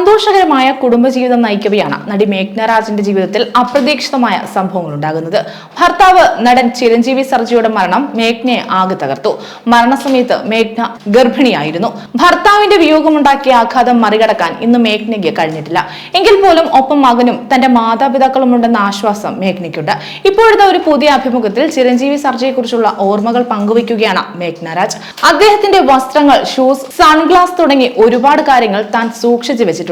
സന്തോഷകരമായ കുടുംബജീവിതം നയിക്കവെയാണ് നടി മേഘ്നരാജിന്റെ ജീവിതത്തിൽ അപ്രതീക്ഷിതമായ സംഭവങ്ങൾ ഉണ്ടാകുന്നത് ഭർത്താവ് നടൻ ചിരഞ്ജീവി സർജിയുടെ മരണം മേഘ്നയെ ആകെ തകർത്തു. മരണസമയത്ത് മേഘ്ന ഗർഭിണിയായിരുന്നു. ഭർത്താവിന്റെ വിയോഗമുണ്ടാക്കിയ ആഘാതം മറികടക്കാൻ ഇന്ന് മേഘ്നയ്ക്ക് കഴിഞ്ഞിട്ടില്ല. എങ്കിൽ പോലും ഒപ്പം മകനും തന്റെ മാതാപിതാക്കളും ഉണ്ടെന്ന ആശ്വാസം മേഘ്നയ്ക്കുണ്ട്. ഇപ്പോഴത്തെ ഒരു പുതിയ അഭിമുഖത്തിൽ ചിരഞ്ജീവി സർജയെക്കുറിച്ചുള്ള ഓർമ്മകൾ പങ്കുവയ്ക്കുകയാണ് മേഘ്നരാജ്. അദ്ദേഹത്തിന്റെ വസ്ത്രങ്ങൾ ഷൂസ് സൺഗ്ലാസ് തുടങ്ങി ഒരുപാട് കാര്യങ്ങൾ താൻ സൂക്ഷിച്ചു വെച്ചിട്ടുണ്ട്.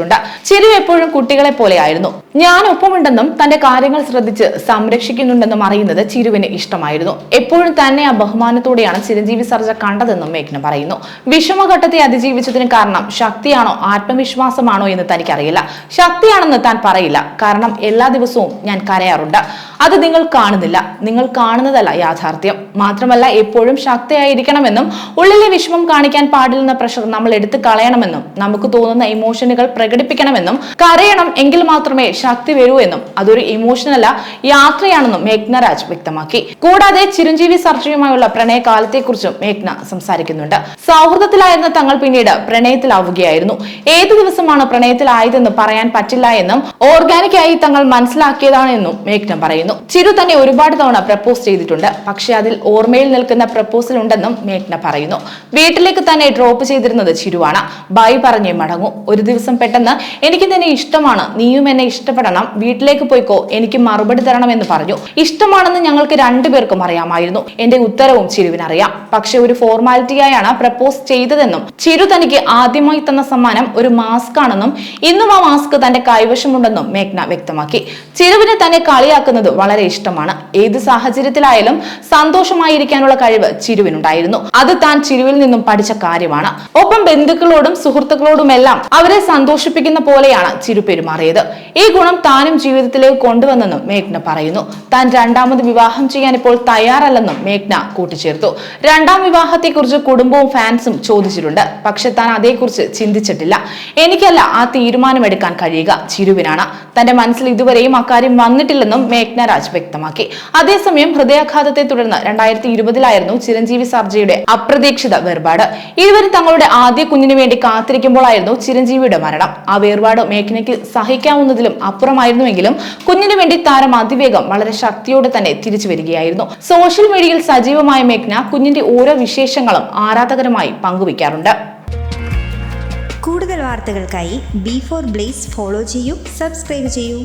ചിരു എപ്പോഴും കുട്ടികളെ പോലെയായിരുന്നു ഞാൻ ഒപ്പമുണ്ടെന്നും തന്റെ കാര്യങ്ങൾ ശ്രദ്ധിച്ച് സംരക്ഷിക്കുന്നുണ്ടെന്നും അറിയുന്നത് ചിരുവിന് ഇഷ്ടമായിരുന്നു. എപ്പോഴും തന്നെ ആ ബഹുമാനത്തോടെയാണ് ചിരഞ്ജീവി സർജ കണ്ടതെന്നും മേഘ്ന പറയുന്നു. വിഷമഘട്ടത്തെ അതിജീവിച്ചതിന് കാരണം ശക്തിയാണോ ആത്മവിശ്വാസമാണോ എന്ന് തനിക്കറിയില്ല. ശക്തിയാണെന്ന് താൻ പറയില്ല. കാരണം എല്ലാ ദിവസവും ഞാൻ കരയാറുണ്ട്. അത് നിങ്ങൾ കാണുന്നില്ല. നിങ്ങൾ കാണുന്നതല്ല യാഥാർത്ഥ്യം. മാത്രമല്ല എപ്പോഴും ശക്തിയായിരിക്കണമെന്നും ഉള്ളിലെ വിഷമം കാണിക്കാൻ പാടില്ലെന്ന പ്രഷർ നമ്മൾ എടുത്തു കളയണമെന്നും നമുക്ക് തോന്നുന്ന ഇമോഷനുകൾ പ്രകടിപ്പിക്കണമെന്നും കരയണം എങ്കിൽ മാത്രമേ ശക്തി വരൂ എന്നും അതൊരു ഇമോഷൻ അല്ല യാത്രയാണെന്നും മേഘ്നരാജ് വ്യക്തമാക്കി. കൂടാതെ ചിരഞ്ജീവി സർജയുമായുള്ള പ്രണയകാലത്തെക്കുറിച്ചും മേഘ്ന സംസാരിക്കുന്നുണ്ട്. സൗഹൃദത്തിലായിരുന്ന തങ്ങൾ പിന്നീട് പ്രണയത്തിലാവുകയായിരുന്നു. ഏത് ദിവസമാണ് പ്രണയത്തിലായതെന്ന് പറയാൻ പറ്റില്ല എന്നും ഓർഗാനിക്കായി തങ്ങൾ മനസ്സിലാക്കിയതാണ് എന്നും മേഘ്ന പറയുന്നു ചിരു തന്നെ ഒരുപാട് തവണ പ്രപ്പോസ് ചെയ്തിട്ടുണ്ട്. പക്ഷെ അതിൽ ഓർമ്മയിൽ നിൽക്കുന്ന പ്രപ്പോസൽ ഉണ്ടെന്നും മേഘ്ന പറയുന്നു. വീട്ടിലേക്ക് തന്നെ ഡ്രോപ്പ് ചെയ്തിരുന്നത് ചിരുവാണ്. ബൈ പറഞ്ഞേ മടങ്ങൂ. ഒരു ദിവസം പെട്ടെന്ന് എനിക്ക് നിന്നെ ഇഷ്ടമാണ്. നീയും എന്നെ ഇഷ്ടപ്പെടണം. വീട്ടിലേക്ക് പോയിക്കോ. എനിക്ക് മറുപടി തരണമെന്ന് പറഞ്ഞു. ഇഷ്ടമാണെന്ന് ഞങ്ങൾക്ക് രണ്ടുപേർക്കും അറിയാമായിരുന്നു. എന്റെ ഉത്തരവും ചിരുവിനറിയാം. പക്ഷെ ഒരു ഫോർമാലിറ്റിയായാണ് പ്രപ്പോസ് ചെയ്തതെന്നും ചിരു തനിക്ക് ആദ്യമായി തന്ന സമ്മാനം ഒരു മാസ്ക് ആണെന്നും ഇന്നും ആ മാസ്ക് തന്റെ കൈവശമുണ്ടെന്നും മേഘ്ന വ്യക്തമാക്കി. ചിരുവിനെ തന്നെ കളിയാക്കുന്നത് വളരെ ഇഷ്ടമാണ്. ഏത് സാഹചര്യത്തിലായാലും സന്തോഷമായിരിക്കാനുള്ള കഴിവ് ചിരുവിനുണ്ടായിരുന്നു. അത് താൻ ചിരുവിൽ നിന്നും പഠിച്ച കാര്യമാണ്. ഒപ്പം ബന്ധുക്കളോടും സുഹൃത്തുക്കളോടുമെല്ലാം അവരെ സന്തോഷിപ്പിക്കുന്ന പോലെയാണ് ചിരു പെരുമാറിയത്. ഈ ഗുണം താനും ജീവിതത്തിലേക്ക് കൊണ്ടുവന്നെന്നും മേഘ്ന പറയുന്നു. താൻ രണ്ടാമത് വിവാഹം ചെയ്യാൻ ഇപ്പോൾ തയ്യാറല്ലെന്നും മേഘ്ന കൂട്ടിച്ചേർത്തു. രണ്ടാം വിവാഹത്തെക്കുറിച്ച് കുടുംബവും ഫാൻസും ചോദിച്ചിട്ടുണ്ട്. പക്ഷെ താൻ അതേക്കുറിച്ച് ചിന്തിച്ചിട്ടില്ല. എനിക്കല്ല ആ തീരുമാനമെടുക്കാൻ കഴിയുക ചിരുവിനാണ്. തന്റെ മനസ്സിൽ ഇതുവരെയും അക്കാര്യം വന്നിട്ടില്ലെന്നും മേഘ്ന രാജ് വ്യക്തമാക്കി. അതേസമയം ഹൃദയാഘാതത്തെ തുടർന്ന് രണ്ടായിരത്തി ഇരുപതിലായിരുന്നു ചിരഞ്ജീവി സർജയുടെ അപ്രതീക്ഷിത വേർപാട്. ഇരുവരും തങ്ങളുടെ ആദ്യ കുഞ്ഞിനു വേണ്ടി കാത്തിരിക്കുമ്പോഴായിരുന്നു ചിരഞ്ജീവിയുടെ മരണം. ആ വേർപാട് മേഖലയ്ക്ക് സഹിക്കാവുന്നതിലും അപ്പുറമായിരുന്നുവെങ്കിലും കുഞ്ഞിനു വേണ്ടി താരം അതിവേഗം വളരെ ശക്തിയോടെ തന്നെ തിരിച്ചു വരികയായിരുന്നു. സോഷ്യൽ മീഡിയയിൽ സജീവമായ മേഘ്ന കുഞ്ഞിന്റെ ഓരോ വിശേഷങ്ങളും ആരാധകരുമായി പങ്കുവയ്ക്കാറുണ്ട് കൂടുതൽ വാർത്തകൾക്കായി ബി ഫോർ ബ്ലേസ് ഫോളോ ചെയ്യൂ സബ്സ്ക്രൈബ് ചെയ്യൂ.